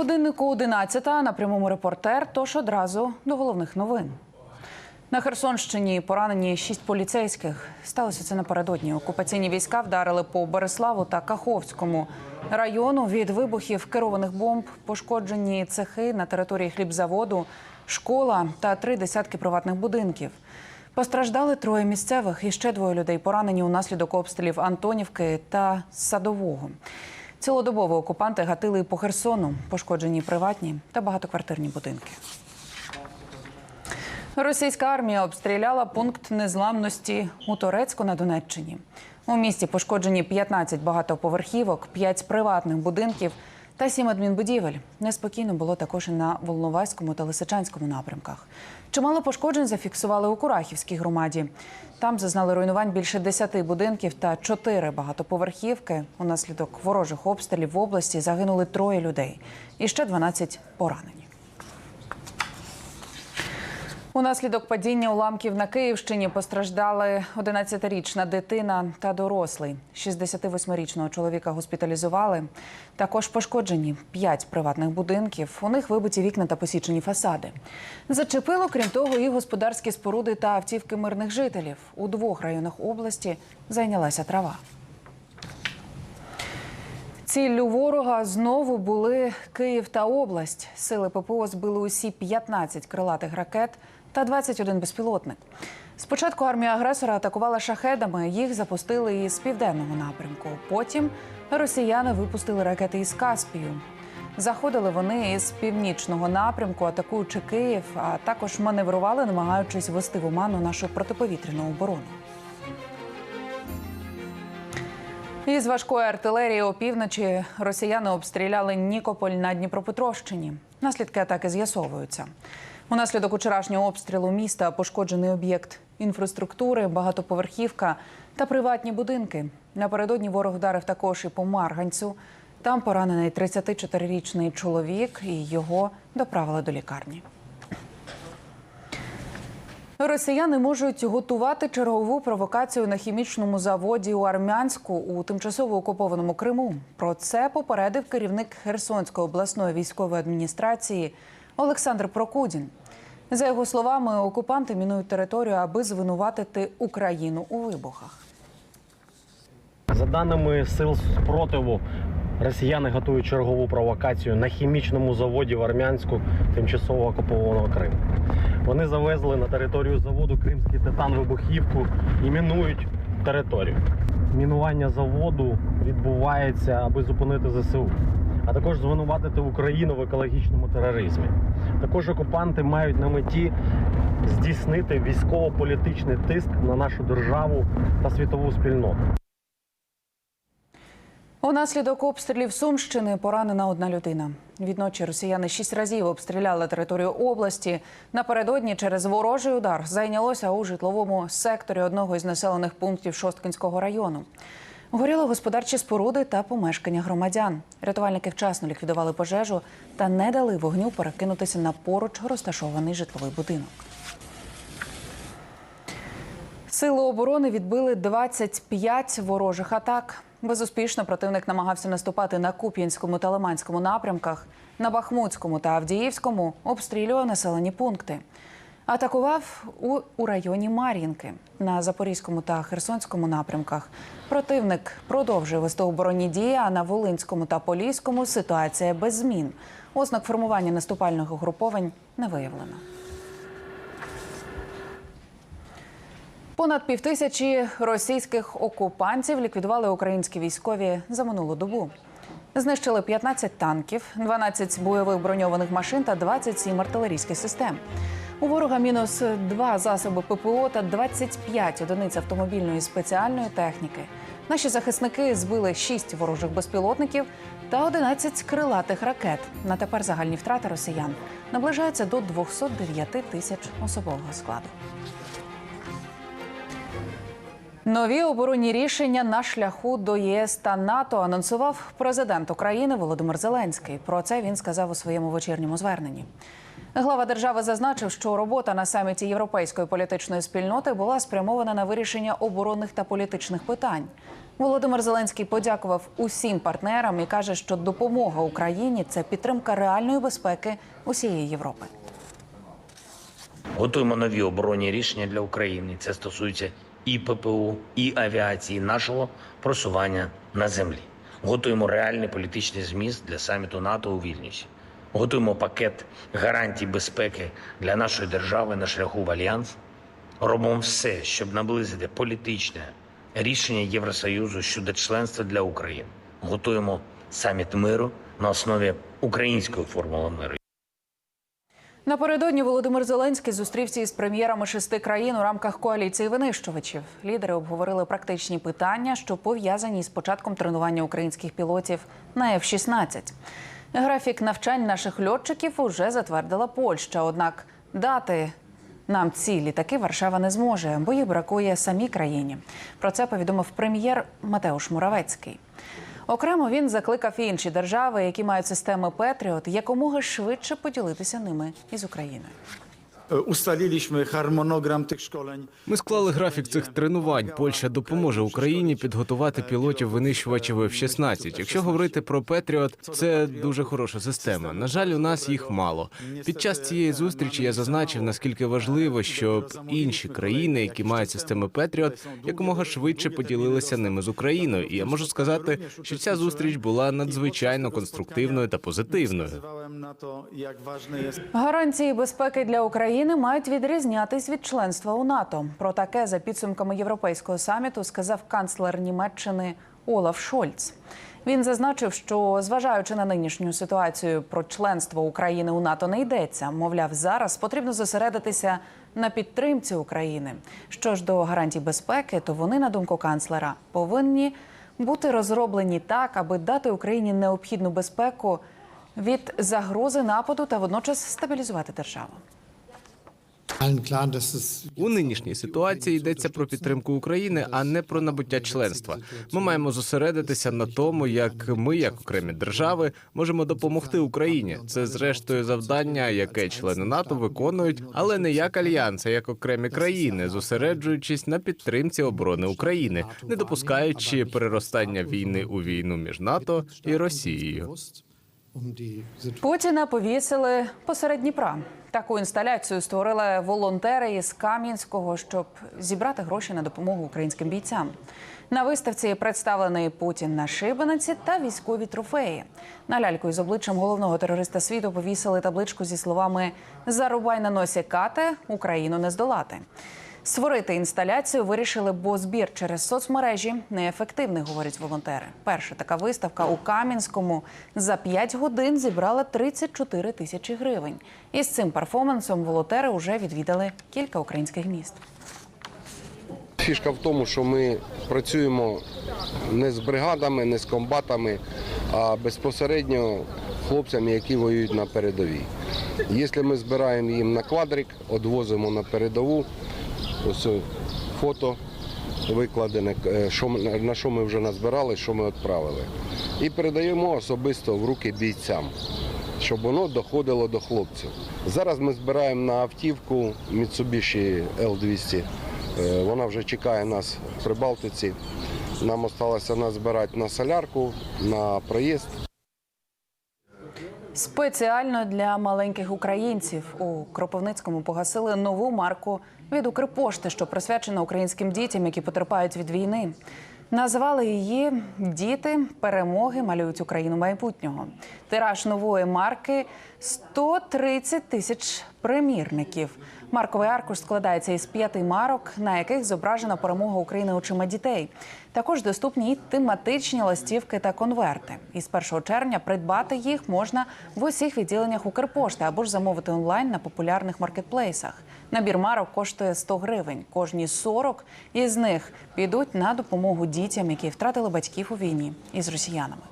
Годиннику 11 на прямому репортер. Тож одразу до головних новин. На Херсонщині поранені шість поліцейських. Сталося це напередодні. Окупаційні війська вдарили по Береславу та Каховському району. Від вибухів керованих бомб пошкоджені цехи на території хлібзаводу, школа та три десятки приватних будинків. Постраждали троє місцевих і ще двоє людей поранені унаслідок обстрілів Антонівки та Садового. Цілодобово окупанти гатили по Херсону, пошкоджені приватні та багатоквартирні будинки. Російська армія обстріляла пункт незламності у Торецьку на Донеччині. У місті пошкоджені 15 багатоповерхівок, 5 приватних будинків та сім адмінбудівель. Неспокійно було також і на Волноваському та Лисичанському напрямках. Чимало пошкоджень зафіксували у Курахівській громаді. Там зазнали руйнувань більше 10 будинків та чотири багатоповерхівки. Унаслідок ворожих обстрілів в області загинули троє людей і ще 12 поранені. Унаслідок падіння уламків на Київщині постраждали 11-річна дитина та дорослий. 68-річного чоловіка госпіталізували. Також пошкоджені 5 приватних будинків. У них вибиті вікна та посічені фасади. Зачепило, крім того, і господарські споруди та автівки мирних жителів. У двох районах області зайнялася трава. Ціллю ворога знову були Київ та область. Сили ППО збили усі 15 крилатих ракет та 21 безпілотник. Спочатку армія агресора атакувала шахедами. Їх запустили із південного напрямку. Потім росіяни випустили ракети із Каспію. Заходили вони із північного напрямку, атакуючи Київ, а також маневрували, намагаючись ввести в оману нашу протиповітряну оборону. Із важкої артилерії опівночі росіяни обстріляли Нікополь на Дніпропетровщині. Наслідки атаки з'ясовуються. Унаслідок вчорашнього обстрілу міста пошкоджений об'єкт інфраструктури, багатоповерхівка та приватні будинки. Напередодні ворог вдарив також і по Марганцю. Там поранений 34-річний чоловік, і його доправили до лікарні. Росіяни можуть готувати чергову провокацію на хімічному заводі у Армянську у тимчасово окупованому Криму. Про це попередив керівник Херсонської обласної військової адміністрації Олександр Прокудін. За його словами, окупанти мінують територію, аби звинуватити Україну у вибухах. За даними сил спротиву, росіяни готують чергову провокацію на хімічному заводі в Армянську тимчасово окупованого Криму. Вони завезли на територію заводу Кримський титан вибухівку і мінують територію. Мінування заводу відбувається, аби зупинити ЗСУ, а також звинуватити Україну в екологічному тероризмі. Також окупанти мають на меті здійснити військово-політичний тиск на нашу державу та світову спільноту. Унаслідок обстрілів Сумщини поранена одна людина. Відночі росіяни шість разів обстріляли територію області. Напередодні через ворожий удар зайнялося у житловому секторі одного із населених пунктів Шосткинського району. Горіли господарчі споруди та помешкання громадян. Рятувальники вчасно ліквідували пожежу та не дали вогню перекинутися на поруч розташований житловий будинок. Сили оборони відбили 25 ворожих атак. Безуспішно противник намагався наступати на Куп'янському та Лиманському напрямках. На Бахмутському та Авдіївському обстрілював населені пункти. Атакував у, у районі Мар'їнки. На Запорізькому та Херсонському напрямках противник продовжує вести оборонні дії, а на Волинському та Поліському ситуація без змін. Ознак формування наступальних угруповань не виявлено. Понад півтисячі російських окупантів ліквідували українські військові за минулу добу. Знищили 15 танків, 12 бойових броньованих машин та 27 артилерійських систем. У ворога мінус 2 засоби ППО та 25 одиниць автомобільної спеціальної техніки. Наші захисники збили 6 ворожих безпілотників та 11 крилатих ракет. На тепер загальні втрати росіян наближаються до 209 тисяч особового складу. Нові оборонні рішення на шляху до ЄС та НАТО анонсував президент України Володимир Зеленський. Про це він сказав у своєму вечірньому зверненні. Глава держави зазначив, що робота на саміті європейської політичної спільноти була спрямована на вирішення оборонних та політичних питань. Володимир Зеленський подякував усім партнерам і каже, що допомога Україні це підтримка реальної безпеки усієї Європи. Готуємо нові оборонні рішення для України. Це стосується і ППУ, і авіації нашого просування на землі. Готуємо реальний політичний зміст для саміту НАТО у Вільнюсі. Готуємо пакет гарантій безпеки для нашої держави на шляху в альянс. Робимо все, щоб наблизити політичне рішення Євросоюзу щодо членства для України. Готуємо саміт миру на основі української формули миру. Напередодні Володимир Зеленський зустрівся із прем'єрами шести країн у рамках коаліції винищувачів. Лідери обговорили практичні питання, що пов'язані з початком тренування українських пілотів на F-16. Графік навчань наших льотчиків уже затвердила Польща. Однак дати нам ці літаки Варшава не зможе, бо їх бракує самій країні. Про це повідомив прем'єр Матеуш Муравецький. Окремо він закликав інші держави, які мають системи Петріот, якомога швидше поділитися ними із Україною. Ustaliliśmy harmonogram tych szkoleń. Ми склали графік цих тренувань. Польща допоможе Україні підготувати пілотів винищувачів F-16. Якщо говорити про Петріот, це дуже хороша система. На жаль, у нас їх мало. Під час цієї зустрічі я зазначив, наскільки важливо, щоб інші країни, які мають системи Петріот, якомога швидше поділилися ними з Україною. І я можу сказати, що ця зустріч була надзвичайно конструктивною та позитивною. Гарантії безпеки для України мають відрізнятись від членства у НАТО. Про таке за підсумками європейського саміту сказав канцлер Німеччини Олаф Шольц. Він зазначив, що зважаючи на нинішню ситуацію про членство України у НАТО не йдеться. Мовляв, зараз потрібно зосередитися на підтримці України. Що ж до гарантій безпеки, то вони, на думку канцлера, повинні бути розроблені так, аби дати Україні необхідну безпеку від загрози нападу та водночас стабілізувати державу. У нинішній ситуації йдеться про підтримку України, а не про набуття членства. Ми маємо зосередитися на тому, як ми, як окремі держави, можемо допомогти Україні. Це зрештою завдання, яке члени НАТО виконують, але не як альянс, а як окремі країни, зосереджуючись на підтримці оборони України, не допускаючи переростання війни у війну між НАТО і Росією. Um. Путіна повісили посеред Дніпра. Таку інсталяцію створили волонтери із Кам'янського, щоб зібрати гроші на допомогу українським бійцям. На виставці представлений Путін на шибениці та військові трофеї. На ляльку із обличчям головного терориста світу повісили табличку зі словами Зарубай на носі кате, Україну не здолати. Створити інсталяцію вирішили, бо збір через соцмережі неефективний, говорять волонтери. Перша така виставка у Кам'янському за 5 годин зібрала 34 тисячі гривень. І з цим перформансом волонтери вже відвідали кілька українських міст. Фішка в тому, що ми працюємо не з бригадами, не з комбатами, а безпосередньо хлопцями, які воюють на передовій. Якщо ми збираємо їм на квадрик, відвозимо на передову, ось фото викладене, е, що, на що ми вже назбирали, що ми відправили. І передаємо особисто в руки бійцям, щоб воно доходило до хлопців. Зараз ми збираємо на автівку Mitsubishi L200. Е, Вона вже чекає нас в Прибалтиці. Нам залишилося назбирати на солярку, на проїзд. Спеціально для маленьких українців у Кропивницькому погасили нову марку від Укрпошти, що присвячена українським дітям, які потерпають від війни. Назвали її Діти перемоги малюють Україну майбутнього. Тираж нової марки 130 тисяч примірників. Марковий аркуш складається із п'яти марок, на яких зображена перемога України очима дітей. Також доступні й тематичні листівки та конверти. Із 1 червня придбати їх можна в усіх відділеннях Укрпошти або ж замовити онлайн на популярних маркетплейсах. Набір марок коштує 100 гривень. Кожні 40 із них підуть на допомогу дітям, які втратили батьків у війні із росіянами.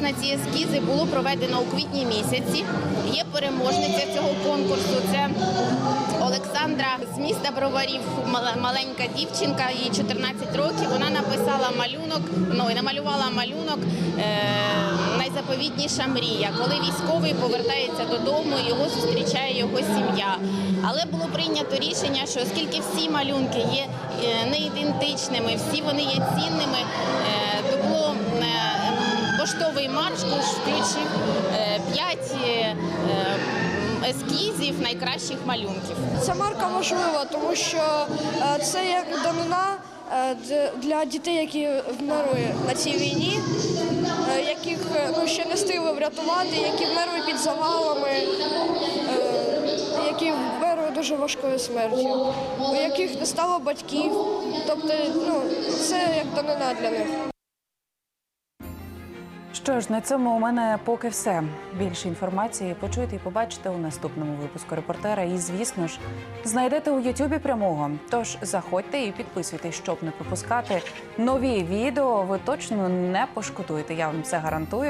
На ці ескізи було проведено у квітні місяці. Є переможниця цього конкурсу. Це Олександра з міста Броварів, маленька дівчинка, їй 14 років. Вона написала малюнок, ну і намалювала малюнок е, Найзаповітніша мрія, коли військовий повертається додому, його зустрічає його сім'я. Але було прийнято рішення, що оскільки всі малюнки є е, не ідентичними, всі вони є цінними, поштовий марш включив 5 ескізів найкращих малюнків. Ця марка важлива, тому що е, це як данина е, для дітей, які вмерли на цій війні, е, яких е, ну, ще не встигли врятувати, які вмерли під завалами, е, які вмерли дуже важкою смертю, у яких не стало батьків. Тобто, ну, це як данина для них. Що ж, на цьому у мене поки все. Більше інформації почуєте і побачите у наступному випуску репортера. І, звісно ж, знайдете у Ютубі прямого. Тож заходьте і підписуйтесь, щоб не пропускати нові відео. Ви точно не пошкодуєте. Я вам це гарантую.